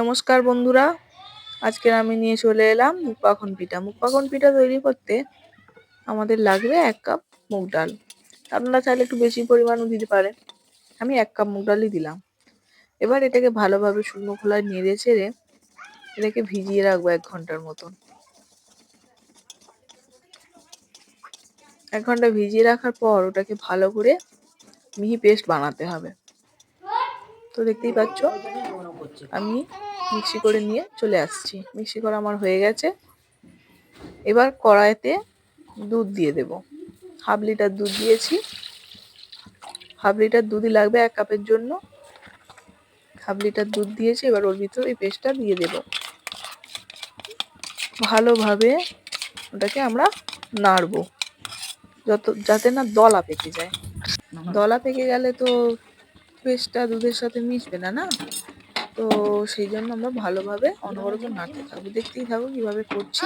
নমস্কার বন্ধুরা আজকে আমি নিয়ে চলে এলাম মুগ পাখন পিঠা। মুগ পাখন পিঠা তৈরি করতে আমাদের লাগবে এক কাপ মুগ ডাল। আপনারা চাইলে একটু বেশি পরিমাণও দিতে পারেন। আমি এক কাপ মুগ ডালই দিলাম। এবার এটাকে ভালোভাবে শুকনো খোলায় নেড়ে ছেড়ে এটাকে ভিজিয়ে রাখব এক ঘণ্টার মতন। এক ঘণ্টা ভিজিয়ে রাখার পর ওটাকে ভালো করে মিহি পেস্ট বানাতে হবে। তো দেখতেই পাচ্ছ আমি মিক্সি করে নিয়ে চলে আসছি। মিক্সি করা আমার হয়ে গেছে। এবার কড়াইতে দুধ দিয়ে দেব। হাফ লিটার দুধ দিয়েছি। হাফ লিটার দুধই লাগবে এক কাপের জন্য। হাফ লিটার দুধ দিয়েছি। এবার ওর ভিতরে এই পেস্টটা দিয়ে দেব। ভালোভাবে ওটাকে আমরা নাড়বো। যত, যাতে না দলা পেকে যায়। দলা পেকে গেলে তো পেস্টটা দুধের সাথে মিশবে না না? তো সেই জন্য আমরা ভালোভাবে অনবরত নাড়তে থাকব দেখতেই থাকব কীভাবে করছি।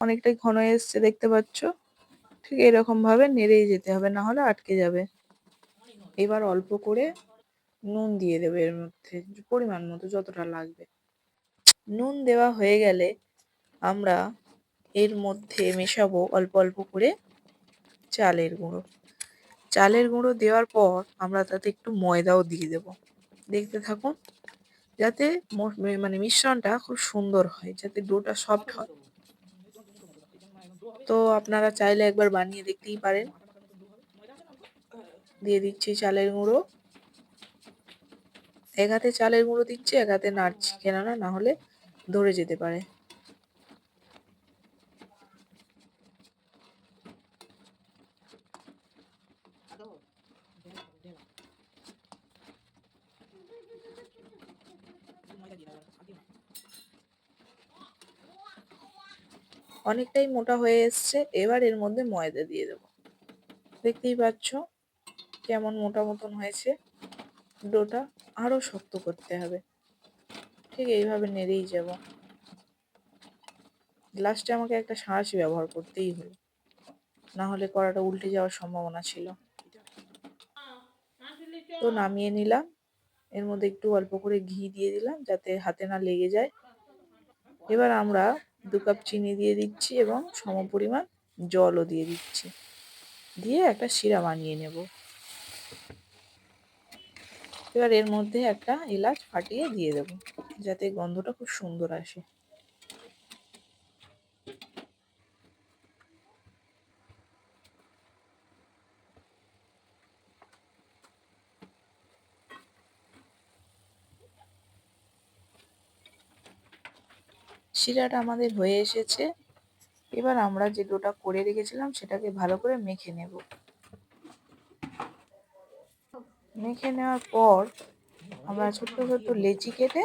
অনেকটাই ঘন এসছে, দেখতে পাচ্ছ? ঠিক এরকম ভাবে নেড়েই যেতে হবে, না হলে আটকে যাবে। এবার অল্প করে নুন দিয়ে দেবে এর মধ্যে, পরিমাণ মতো যতটা লাগবে। নুন দেওয়া হয়ে গেলে আমরা এর মধ্যে মেশাবো অল্প অল্প করে চালের গুঁড়ো। চালের গুঁড়ো দেওয়ার পর আমরা তাতে একটু ময়দাও দিয়ে দেব। দেখতে থাকুন, যাতে মানে মিশ্রণটা খুব সুন্দর হয়, যাতে ডোটা সফট হয়। তো আপনারা চাইলে একবার বানিয়ে দেখতেই পারেন। দিয়ে দিচ্ছি চালের গুঁড়ো। এক হাতে চালের গুঁড়ো দিচ্ছি, এক হাতে নাড়ছি, কেননা না হলে ধরে যেতে পারে। অনেকটাই মোটা হয়ে এসছে, এবার এর মধ্যে ময়দা দিয়ে দেবো। দেখতেই পাচ্ছ কেমন মোটা মতন হয়েছে। ডোটা আরও শক্ত করতে হবে। ঠিক এইভাবে নেড়েই যাব। লাস্টে আমাকে একটা সাঁড়াশি ব্যবহার করতেই হলো। না হলে কড়াটা উল্টে যাওয়ার সম্ভাবনা ছিল। তো নামিয়ে নিলাম। এর মধ্যে একটু অল্প করে ঘি দিয়ে দিলাম যাতে হাতে না লেগে যায়। এবার আমরা দু কাপ চিনি দিয়ে দিচ্ছি এবং সম পরিমাণ জলও দিয়ে দিচ্ছি। দিয়ে একটা শিরা বানিয়ে নেব। এবার এর মধ্যে একটা এলাচ ফাটিয়ে দিয়ে দেব যাতে গন্ধটা খুব সুন্দর আসে। শিরাটা আমাদের হয়ে এসেছে। এবার আমরা যে ডোটা করে রেখেছিলাম, সেটাকে ভালো করে মেখে নেব। মেখে নেওয়ার পর আমরা ছোট্ট ছোট্ট লেচি কেটে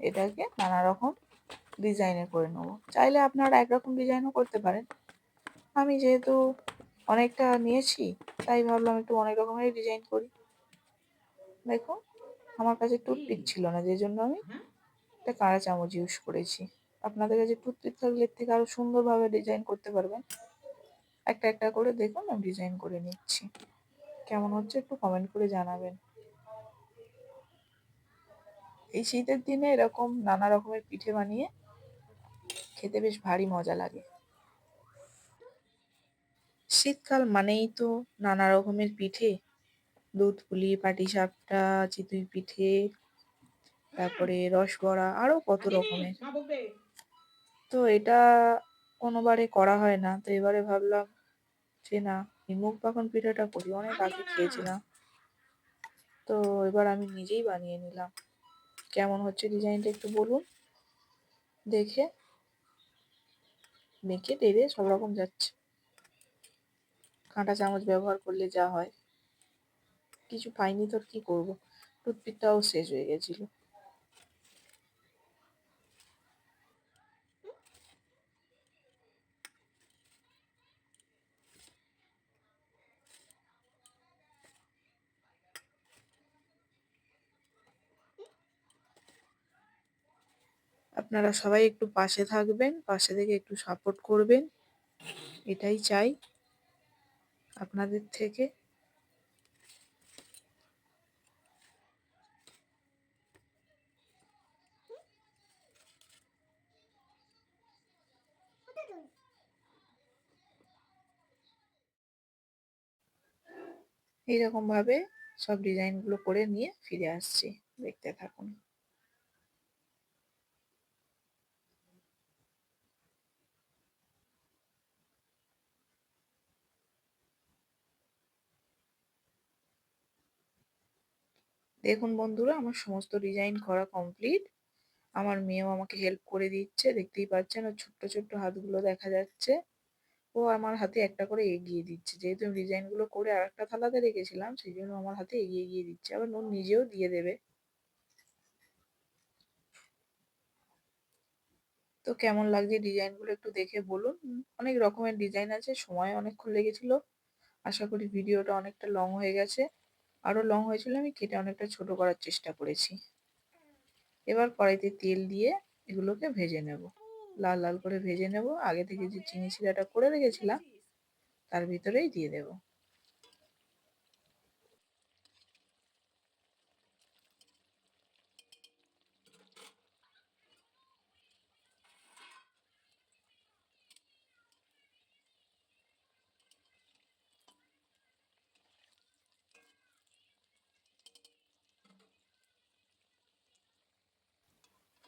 এটাকে নানা রকম ডিজাইনের করে নেব। চাইলে আপনারা একরকম ডিজাইনও করতে পারেন। আমি যেহেতু অনেকটা নিয়েছি, তাই ভাবলাম একটু অনেক রকমের ডিজাইন করি। দেখুন, আমার কাছে টুথপিক ছিল না যে জন্য আমি একটা কাঁড়া চামচ ইউজ করেছি। আপনাদের কাছে টুথপিক থাকলে থেকে আরও সুন্দরভাবে ডিজাইন করতে পারবেন। একটা একটা করে দেখুন, আমি ডিজাইন করে নিচ্ছি। কেমন হচ্ছে একটু কমেন্ট করে জানাবেন। এই শীতের দিনে এরকম নানা রকমের পিঠে বানিয়ে খেতে বেশ ভারী মজা লাগে। শীতকাল মানেই তো নানা রকমের পিঠে। দুধ পুলি, পাটিসাপটা, চিতুই পিঠে, তারপরে রসবড়া আরও কত রকমের। তো এটা কোনোবারে করা হয় না। তো এবারে ভাবলাম যে না, এই মুগ পাখন পিঠাটা করি, অনেক আগে খেয়েছিলাম। তো এবার আমি নিজেই বানিয়ে নিলাম। কেমন হচ্ছে ডিজাইনটা একটু বলুন? দেখে মেখে টেরে সব রকম যাচ্ছে। কাঁটা চামচ ব্যবহার করলে যা হয়। কিছু পাইনি তোর কি করব? টুথপিকটাও শেষ হয়ে গেছিল। আপনারা সবাই একটু পাশে থাকবেন, পাশে থেকে একটু সাপোর্ট করবেন, এটাই চাই আপনাদের থেকে। এইরকমভাবে সব ডিজাইনগুলো করে নিয়ে ফিরে আসছি। দেখতে থাকুন। দেখুন বন্ধুরা, আমার সমস্ত ডিজাইন করা কমপ্লিট আমার মেয়েও আমাকে হেল্প করে দিচ্ছে, দেখতেই পাচ্ছেন ওর ছোট্ট ছোট্ট হাতগুলো দেখা যাচ্ছে। ও আমার হাতে একটা করে এগিয়ে দিচ্ছে। যেহেতু আমি ডিজাইনগুলো করে আর একটা থালাতে রেখেছিলাম, সেই জন্য আমার হাতে এগিয়ে এগিয়ে দিচ্ছে। আবার ও নিজেও দিয়ে দেবে। তো কেমন লাগছে ডিজাইনগুলো একটু দেখে বলুন। অনেক রকমের ডিজাইন আছে, সময় অনেকক্ষণ লেগেছিল। আশা করি ভিডিওটা অনেকটা লং হয়ে গেছে। আরও লং হয়েছিল, আমি কেটে অনেকটা ছোট করার চেষ্টা করেছি। এবার কড়াইতে তেল দিয়ে এগুলোকে ভেজে নেব। লাল লাল করে ভেজে নেব। আগে থেকে যে চিনি শিরাটা করে রেখেছিলাম, তার ভিতরেই দিয়ে দেব।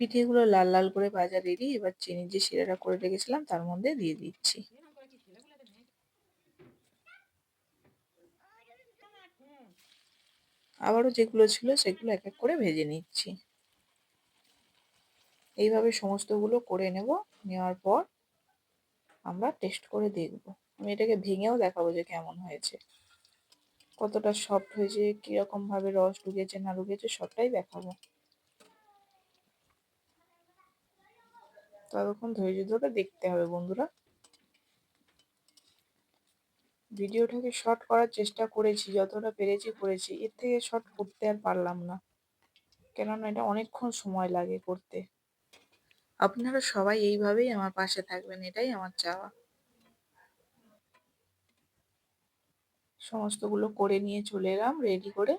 পিঠেগুলো লাল লাল করে ভাজা রেডি। এবার চিনির যে শিরাটা করে রেখেছিলাম, তার মধ্যে দিয়ে দিচ্ছি। আবারও যেগুলো ছিল, সেগুলো এক এক করে ভেজে নিচ্ছি। এইভাবে সমস্তগুলো করে নেব। নেওয়ার পর আমরা টেস্ট করে দেখব। আমি এটাকে ভেঙেও দেখাবো যে কেমন হয়েছে। কতটা সফট হয়েছে, কীরকমভাবে রস ঢুকেছে, না ঢুকেছে, সবটাই দেখাবো। ততক্ষণ ধৈর্য ধরে দেখতে হবে বন্ধুরা। ভিডিওটাকে শর্ট করার চেষ্টা করেছি, যতটা পেরেছি করেছি। এর থেকে শর্ট করতে আর পারলাম না। কেননা এটা অনেকক্ষণ সময় লাগে করতে। আপনারা সবাই এইভাবেই আমার পাশে থাকবেন, এটাই আমার চাওয়া। সমস্তগুলো করে নিয়ে চলে এলাম রেডি করে।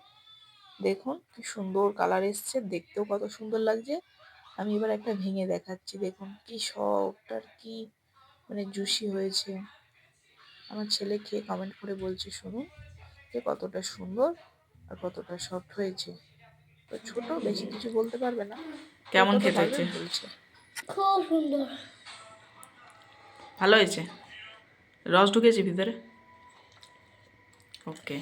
দেখুন কি সুন্দর কালার এসছে, দেখতেও কত সুন্দর লাগছে। আমি এবার একটা ভেঙে দেখাচ্ছি দেখুন কি সফট আর কি মানে জুসি হয়েছে। আমার ছেলে খেয়ে কমেন্ট করে বলছে শুনুন যে কতটা সুন্দর আর কতটা সফট হয়েছে। তো ছোট বেশি কিছু বলতে পারবে না। কেমন খেতে হয়েছে? বলছে। খুব সুন্দর। ভালো হয়েছে? রস ঢুকেছে ভিতরে? ওকে